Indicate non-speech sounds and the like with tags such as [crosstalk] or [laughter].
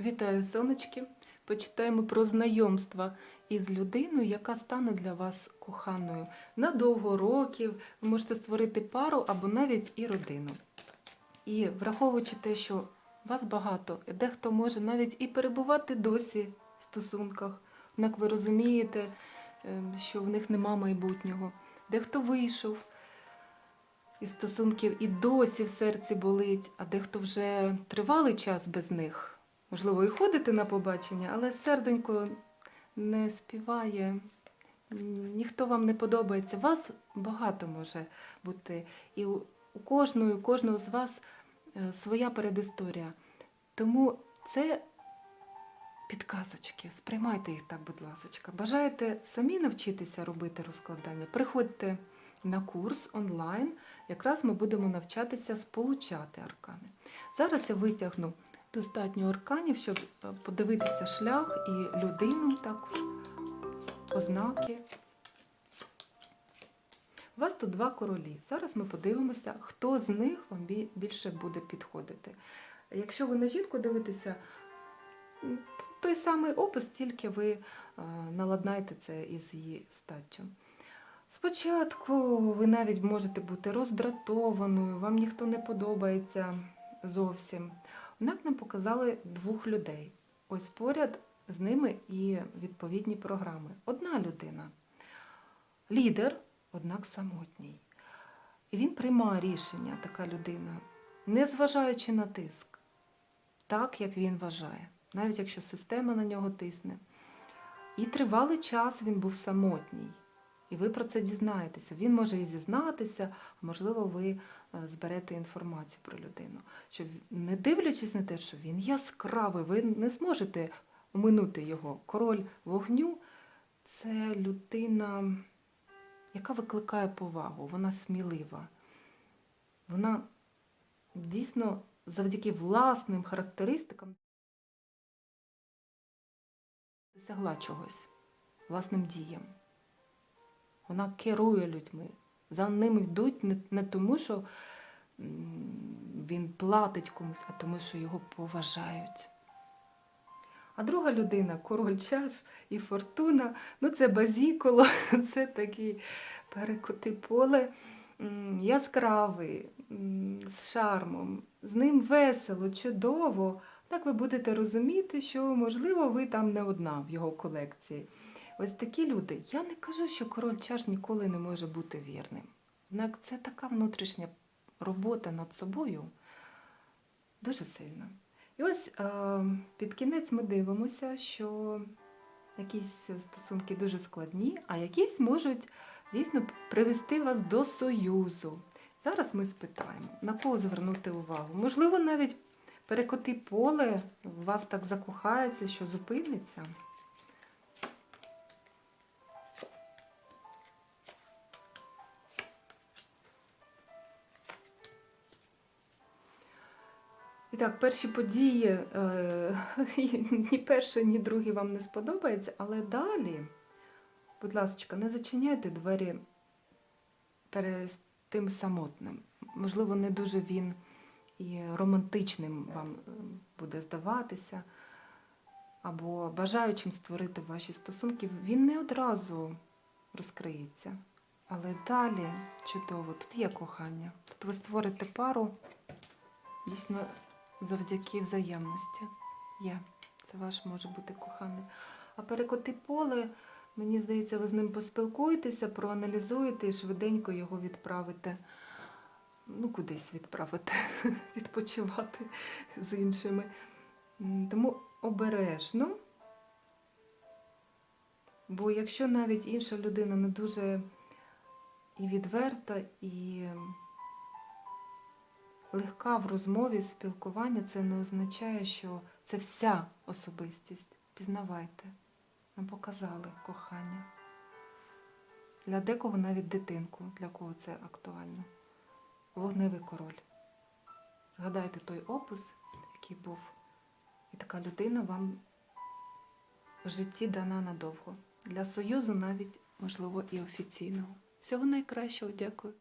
Вітаю, сонечки! Почитаємо про знайомства із людиною, яка стане для вас коханою. На довго років ви можете створити пару або навіть і родину. І враховуючи те, що вас багато, дехто може навіть і перебувати досі в стосунках, однак ви розумієте, ем, що в них нема майбутнього. Дехто вийшов із стосунків і досі в серці болить, а дехто вже тривалий час без них. Можливо, і ходите на побачення, але серденько не співає, ніхто вам не подобається. Вас багато може бути. І у кожної, у кожного з вас е, своя передісторія. Тому це підказочки. Сприймайте їх так, будь ласочка. Бажаєте самі навчитися робити розкладання? Приходьте на курс онлайн. Якраз ми будемо навчатися сполучати аркани. Зараз я витягну достатньо арканів, щоб е, подивитися шлях і людину також, ознаки. У вас тут два королі. Зараз ми подивимося, хто з них вам більше буде підходити. Якщо ви на жінку дивитеся, той самий опис, тільки ви е, наладнаєте це із її статтю. Спочатку ви навіть можете бути роздратованою, вам ніхто не подобається зовсім. Однак нам показали двох людей. Ось поряд з ними і відповідні програми. Одна людина лідер, однак самотній. І він приймає рішення, така людина, не зважаючи на тиск, так як він вважає, навіть якщо система на нього тисне. І тривалий час він був самотній. І ви про це дізнаєтеся. Він може і зізнатися, можливо, ви е, зберете інформацію про людину. Що не дивлячись на те, що він яскравий, ви не зможете оминути його. Король вогню це людина, яка викликає повагу, вона смілива. Вона дійсно завдяки власним характеристикам досягла чогось, власним діям. Вона керує людьми. За ними йдуть не, не тому, що він платить комусь, а тому, що його поважають. А друга людина, король чаш і фортуна, ну це базіколо, [laughs] це такий перекоти поле яскравий, з шармом, з ним весело, чудово. Так ви будете розуміти, що, можливо, ви там не одна в його колекції. Ось такі люди. Я не кажу, що король чаш ніколи не може бути вірним. Однак це така внутрішня робота над собою дуже сильна. І ось е, під кінець ми дивимося, що якісь стосунки дуже складні, а якісь можуть дійсно привести вас до союзу. Зараз ми спитаємо, на кого звернути увагу. Можливо, навіть перекоти поле вас так закохається, що зупиниться. І так, перші події, е, [laughs] ні перший, ні другий вам не сподобається, але далі, будь ласка, не зачиняйте двері перед тим самотним. Можливо, не дуже він і романтичним вам е, буде здаватися, або бажаючим створити ваші стосунки, він не одразу розкриється. Але далі чудово, тут є кохання. Тут ви створите пару дійсно завдяки взаємності. Є. Це ваш може бути коханий. А перекоти поле, мені здається, ви з ним поспілкуєтеся, проаналізуєте і швиденько його відправите. Ну, кудись відправити, [laughs] відпочивати з іншими. Тому обережно. Бо якщо навіть інша людина не дуже і відверта, і легка в розмові, спілкуванні, це не означає, що це вся особистість. Пізнавайте. Нам показали кохання. Для декого навіть дитинку, для кого це актуально. Вогневий король. Згадайте той опис, який був. І така людина вам в житті дана надовго. Для союзу навіть, можливо, і офіційного. Всього найкращого, дякую.